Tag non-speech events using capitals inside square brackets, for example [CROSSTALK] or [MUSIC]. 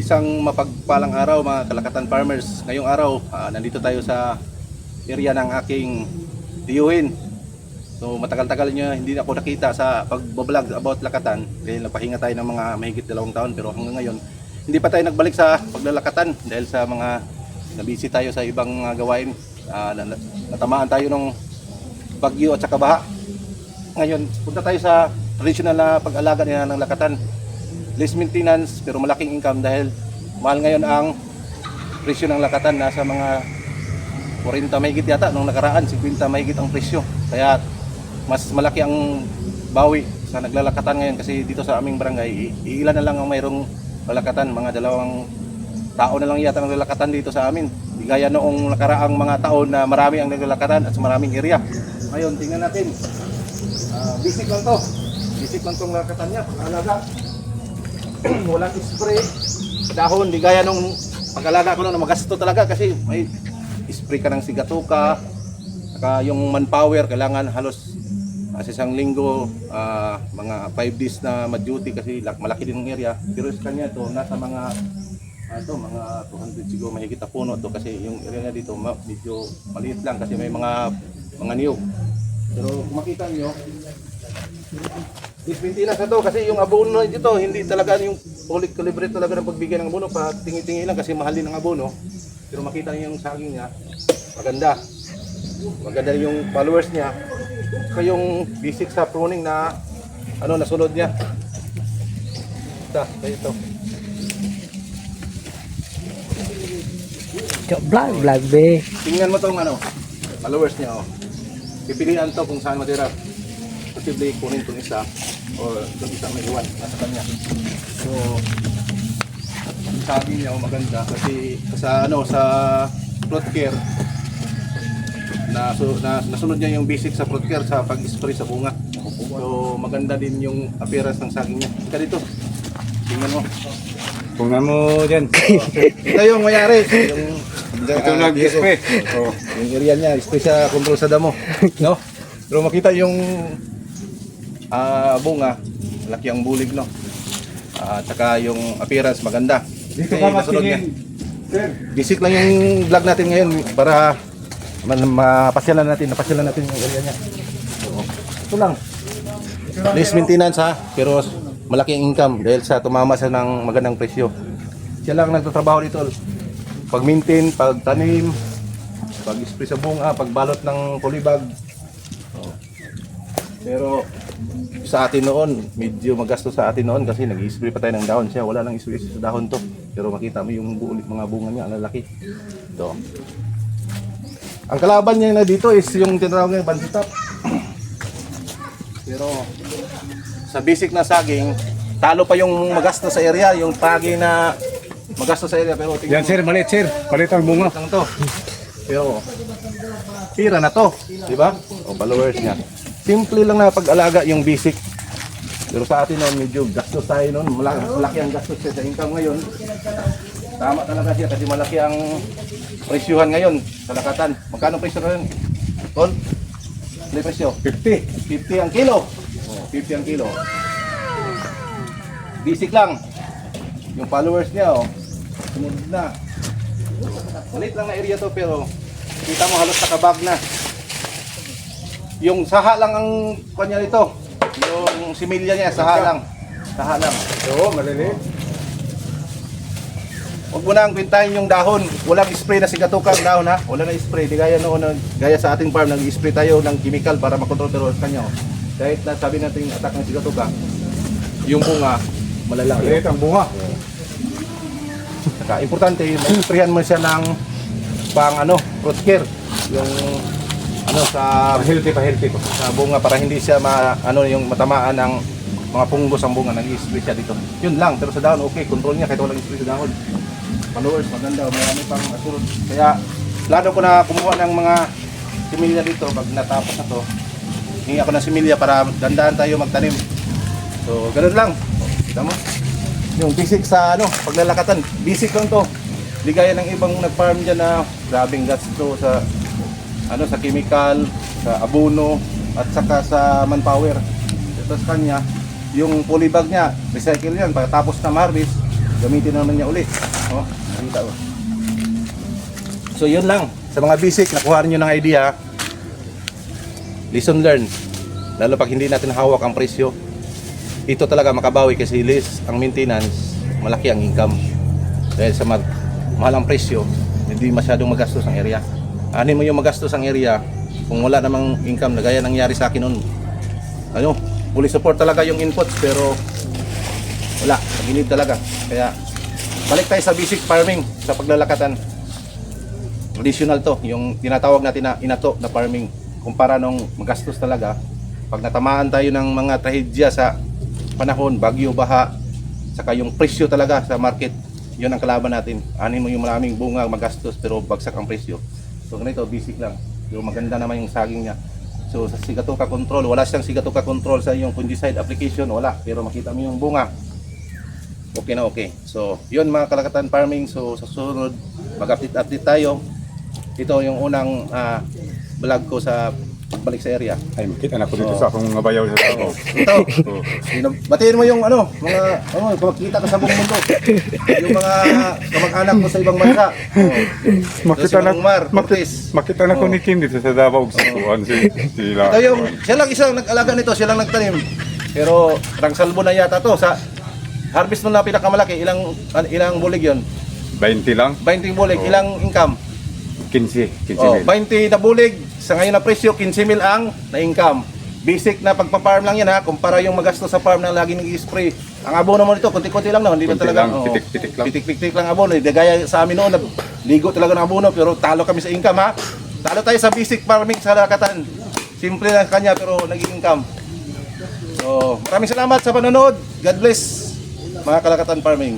Isang mapagpalang araw mga kalakatan farmers. Ngayong araw, ah, nandito tayo sa area ng aking tiyuhin. So matagal-tagal niya hindi ako nakita sa pagbablog about lakatan. Dahil napahinga tayo ng mga mahigit dalawang taon pero hanggang ngayon hindi pa tayo nagbalik sa paglalakatan dahil sa mga nabisi tayo sa ibang mga gawain. Ah, na- na- natamaan tayo ng bagyo at saka baha. Ngayon, punta tayo sa traditional na pag-alaga nila ng lakatan. Less maintenance pero malaking income dahil mahal ngayon ang presyo ng lakatan. Nasa mga 40 mahigit yata nung nakaraan 50 mahigit ang presyo. Kaya mas malaki ang bawi sa naglalakatan ngayon kasi dito sa aming barangay iilan na lang ang mayroong lalakatan. Mga dalawang tao na lang yata naglalakatan dito sa amin. Di gaya noong nakaraang mga taon na marami ang naglalakatan at sa maraming area. Ngayon tingnan natin. Ah, basic lang to. Basic lang tong lakatan niya pag-alaga [CLEARS THROAT] walang spray. Dahon di gaya nung pag-alaga ko na magasto talaga kasi may spray ka ng sigatuka saka yung manpower kailangan halos uh, sa isang linggo ah, mga 5 days na ma-duty kasi lak- malaki din ang area. Pero sa kanya to nasa mga ano mga 200 siguro mahigit na puno to kasi yung area niya dito medyo maliit lang kasi may mga mga niyog. Pero kung makita niyo Dismintinas na to kasi yung abono dito hindi talaga yung fully calibrate talaga ng pagbigay ng abono. Pa tingi-tingi lang kasi mahal din ang abono. Pero makita niyo yung saging niya maganda. Maganda yung followers niya. Saka yung basic sa pruning na ano nasunod niya. Ito ito. Vlog, vlog be. tingnan mo tong ano followers niya oh. Pipilian to kung saan matira posible kunin tong isa o itong isa may iwan nasa kanya so sabi niya oh, maganda kasi sa ano sa fruit care na, so, na nasunod niya yung basic sa fruit care sa pag-spray sa bunga so maganda din yung appearance ng saging niya ika dito tingnan mo Tingnan mo dyan. [LAUGHS] ito yung mayari yung Ito ah, nag-spray. Oh, yung area niya, spray sa control sa damo. No? Pero makita yung ah bunga, laki ang bulig, no? At saka yung appearance maganda. Dito ka matingin. Sir, Basic lang yung vlog natin ngayon para mapasyalan natin, napasyalan natin yung area niya. So, ito lang. Less maintenance ha, pero malaking income dahil sa tumama siya ng magandang presyo. Siya lang nagtatrabaho dito. Pag-maintain, pagtanim, pag-spray sa bunga, pagbalot ng polybag. Pero sa atin noon, medyo magasto sa atin noon kasi nag-spray pa tayo ng dahon siya. Wala nang spray sa dahon to. Pero makita mo yung bu- mga bunga niya, ang lalaki. Ito. Ang kalaban niya na dito is yung tinatawag niya bansitap. [CLEARS THROAT] Pero sa basic na saging, talo pa yung magastos sa area, yung pagi na magastos sa area. Pero tingnan yan sir, maliit sir. Palit ang bunga. lang to. Pero pira na to, di ba? O followers niya. Simple lang na pag-alaga yung basic. Pero sa atin noon medyo gastos tayo noon, malaki, malaki ang gastos siya sa income ngayon. Tama talaga siya kasi malaki ang presyuhan ngayon sa lakatan. Magkano presyo ngayon? Tol? Ano presyo? 50. 50 ang kilo. Oh, 50 ang kilo. Basic lang. Yung followers niya, oh. Sumunod na. Maliit lang na area to pero kita mo halos nakabag na. Yung saha lang ang kanya nito. Yung similya niya, saha lang. Saha lang. Oo, maliliit. Huwag mo nang pintahin yung dahon. Walang spray na sigatuka ang dahon ha. Wala na spray. Di gaya noon, na- gaya sa ating farm, nag-spray tayo ng chemical para makontrol pero sa kanya. Kahit na sabi natin yung attack ng sigatuka, yung bunga, malalaki. Maliit ang bunga. Saka importante, ma-sprayhan mo siya ng pang ano, fruit care. Yung ano sa Pa-healthy, pa-healthy ko. sa bunga para hindi siya ma, ano yung matamaan ng mga punggos ang bunga nag-spray siya dito. Yun lang, pero sa dahon okay, control niya kahit walang spray sa dahon. Followers maganda, marami pang asurod. Kaya plano ko na kumuha ng mga similya dito pag natapos na to. Hingi ako ng similya para dandahan tayo magtanim. So, ganun lang. Kita mo? Yung basic sa ano, paglalakatan, basic lang to. Di gaya ng ibang nag-farm dyan na grabing gasto sa ano sa chemical, sa abono at saka sa manpower. Ito sa kanya, yung polybag niya, recycle yan pagkatapos na harvest, gamitin naman niya uli. Oh, nakita ko. So yun lang. Sa mga basic, nakuha niyo ng idea. Lesson learned. Lalo pag hindi natin hawak ang presyo. Ito talaga makabawi kasi less ang maintenance, malaki ang income. Dahil sa mag mahal ang presyo, hindi masyadong magastos ang area. Anin mo yung magastos ang area kung wala namang income na gaya nangyari sa akin noon. Ano, fully support talaga yung inputs pero wala, naginip talaga. Kaya balik tayo sa basic farming, sa paglalakatan. Traditional to, yung tinatawag natin na inato na farming. Kumpara nung magastos talaga, pag natamaan tayo ng mga trahedya sa panahon, bagyo, baha, saka yung presyo talaga sa market, yun ang kalaban natin. Anin mo yung maraming bunga, magastos, pero bagsak ang presyo. So ganito, basic lang. Yung maganda naman yung saging niya. So sa Sigatoka control, wala siyang Sigatoka control sa yung fungicide application, wala. Pero makita mo yung bunga, okay na okay. So, yun mga kalakatan farming. So, sa susunod, mag-update-update tayo. Ito yung unang ah, vlog ko sa pagbalik sa area. Ay, makita na ko dito sa akong mga bayaw sa tao. Ito, Sino- batiin mo yung ano, mga, ano, makita ka sa buong mundo. Yung mga kamag-anak mo sa ibang bansa. Oh. [LAUGHS] Makita na, Mang Mar, makita, na ko ni Kim dito sa Davao sa kuan si sila. Ito yung, siya lang isang nag-alaga nito, siya lang nagtanim. Pero, rangsalbo na yata to. Sa harvest mo na pinakamalaki, ilang ilang bulig yon 20 lang, 20 bulig, ilang income? 15, 15 Oh, mil. 20 na bulig, sa ngayon na presyo, 15 mil ang na-income. Basic na pagpa-farm lang yan ha, kumpara yung magastos sa farm na lagi nag-spray. Ang abono mo nito, konti-konti lang naman, hindi na talaga. lang, oo. pitik-pitik lang. Pitik-pitik lang abono. Hindi gaya sa amin noon, ligo talaga ng abono, pero talo kami sa income ha. Talo tayo sa basic farming sa lakatan. Simple lang kanya, pero nag-income. So, maraming salamat sa panonood. God bless mga kalakatan farming.